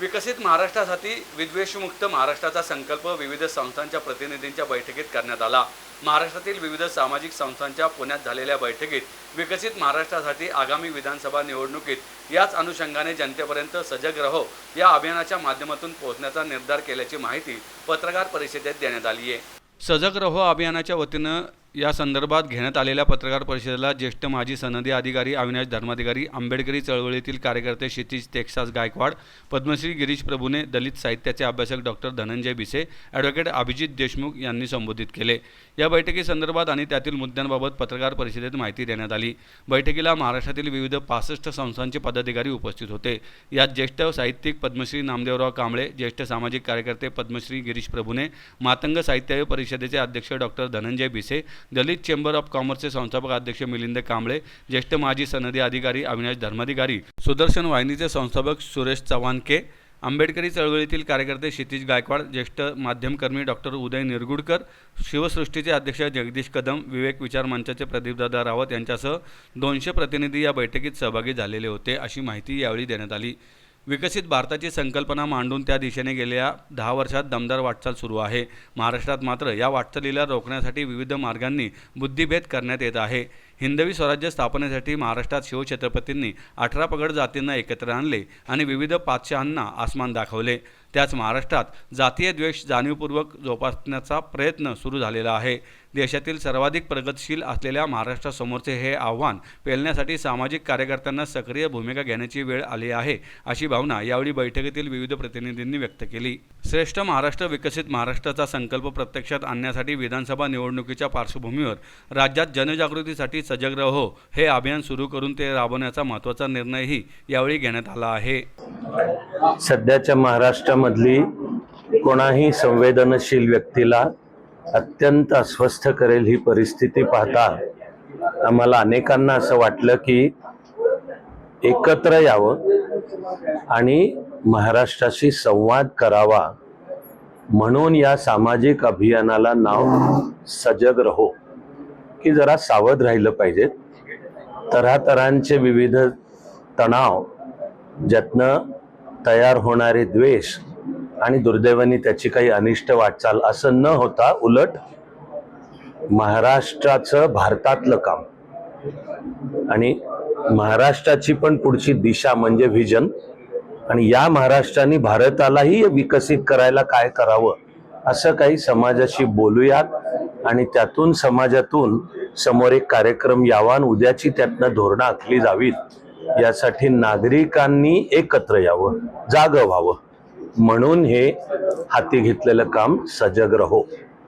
विकसित महाराष्ट्रासाठी विद्वेषमुक्त महाराष्ट्राचा संकल्प विविध संस्थांच्या प्रतिनिधींच्या बैठकीत करण्यात आला. महाराष्ट्रातील विविध सामाजिक संस्थांच्या पुण्यात झालेल्या बैठकीत विकसित महाराष्ट्रासाठी आगामी विधानसभा निवडणुकीत याच अनुषंगाने जनतेपर्यंत सजग रहो या अभियानाच्या माध्यमातून पोहोचण्याचा निर्धार केल्याची माहिती पत्रकार परिषदेत देण्यात आली आहे सजग रहो अभियानाच्या वतीनं या संदर्भात घेण्यात आलेल्या पत्रकार परिषदेला ज्येष्ठ माजी सनदी अधिकारी अविनाश धर्माधिकारी आंबेडकरी चळवळीतील कार्यकर्ते क्षितिज टेक्सास गायकवाड पद्मश्री गिरीश प्रभूने दलित साहित्याचे अभ्यासक डॉक्टर धनंजय भिसे ॲडव्होकेट अभिजित देशमुख यांनी संबोधित केले. या बैठकीसंदर्भात आणि त्यातील मुद्द्यांबाबत पत्रकार परिषदेत माहिती देण्यात आली. बैठकीला महाराष्ट्रातील विविध पासष्ट संस्थांचे पदाधिकारी उपस्थित होते. यात ज्येष्ठ साहित्यिक पद्मश्री नामदेवराव कांबळे ज्येष्ठ सामाजिक कार्यकर्ते पद्मश्री गिरीश प्रभूने मातंग साहित्य परिषदेचे अध्यक्ष doctor Dhananjay Bhise Dalit chamber of कॉमर्सचे संस्थापक अध्यक्ष मिलिंद कांबळे ज्येष्ठ माजी सनदी अधिकारी अविनाश धर्माधिकारी सुदर्शन वाहिनीचे संस्थापक सुरेश चव्हाणके आंबेडकरी चळवळीतील कार्यकर्ते क्षितिज गायकवाड ज्येष्ठ माध्यमकर्मी डॉक्टर उदय निरगुडकर शिवसृष्टीचे अध्यक्ष जगदीश कदम विवेक विचार मंचाचे प्रदीपदादा रावत यांच्यासह दोनशे प्रतिनिधी या बैठकीत सहभागी झालेले होते अशी माहिती यावेळी देण्यात आली. विकसित भारताची संकल्पना मांडून त्या दिशेने गेल्या दहा वर्षात दमदार वाटचाल सुरू आहे. महाराष्ट्रात मात्र या वाटचालीला रोखण्यासाठी विविध मार्गांनी बुद्धिभेद करण्यात येत आहे. हिंदवी स्वराज्य स्थापनेसाठी महाराष्ट्रात शिवछत्रपतींनी अठरा पगड जातींना एकत्र आणले आणि विविध पातशहांना आसमान दाखवले. त्याच महाराष्ट्रात जातीय द्वेष जाणीवपूर्वक जोपासण्याचा प्रयत्न सुरू झालेला आहे. देशातील सर्वाधिक प्रगतशील असलेल्या महाराष्ट्रासमोरचे हे आव्हान पेलण्यासाठी सामाजिक कार्यकर्त्यांना सक्रिय भूमिका घेण्याची वेळ आली आहे अशी भावना यावेळी बैठकीतील विविध प्रतिनिधींनी व्यक्त केली. श्रेष्ठ महाराष्ट्र विकसित महाराष्ट्राचा संकल्प प्रत्यक्षात आणण्यासाठी विधानसभा निवडणुकीच्या पार्श्वभूमीवर राज्यात जनजागृतीसाठी सजग रहो हे अभियान सुरू करून ते राबवण्याचा महत्त्वाचा निर्णयही यावेळी घेण्यात आला आहे. सध्याच्या महाराष्ट्रामधली कोणाही संवेदनशील व्यक्तीला अत्यंत अस्वस्थ करेल ही परिस्थिती पाहता आम्हाला अनेकांना असं वाटलं की एकत्र यावं आणि महाराष्ट्राशी संवाद करावा म्हणून या सामाजिक अभियानाला नाव सजग रहो की जरा सावध राहिलं पाहिजे. तरातरांचे विविध तणाव ज्यातनं तयार होणारे द्वेष आणि दुर्दैवाने त्याची काही अनिष्ट वाटचाल असं न होता उलट महाराष्ट्राचं भारतातलं काम. आणि महाराष्ट्राची पण पुढची दिशा म्हणजे व्हिजन आणि या महाराष्ट्राने भारतालाही विकसित करायला काय करावं असं काही समाजाशी बोलूयात. आणि त्यातून समाजातून समोर एक कार्यक्रम यावा आणि उद्याची त्यातनं धोरणं आखली जावीत. यासाठी नागरिकांनी एकत्र यावं जागं व्हावं. म्हणून हे हाती घेतलेलं काम सजग रहो.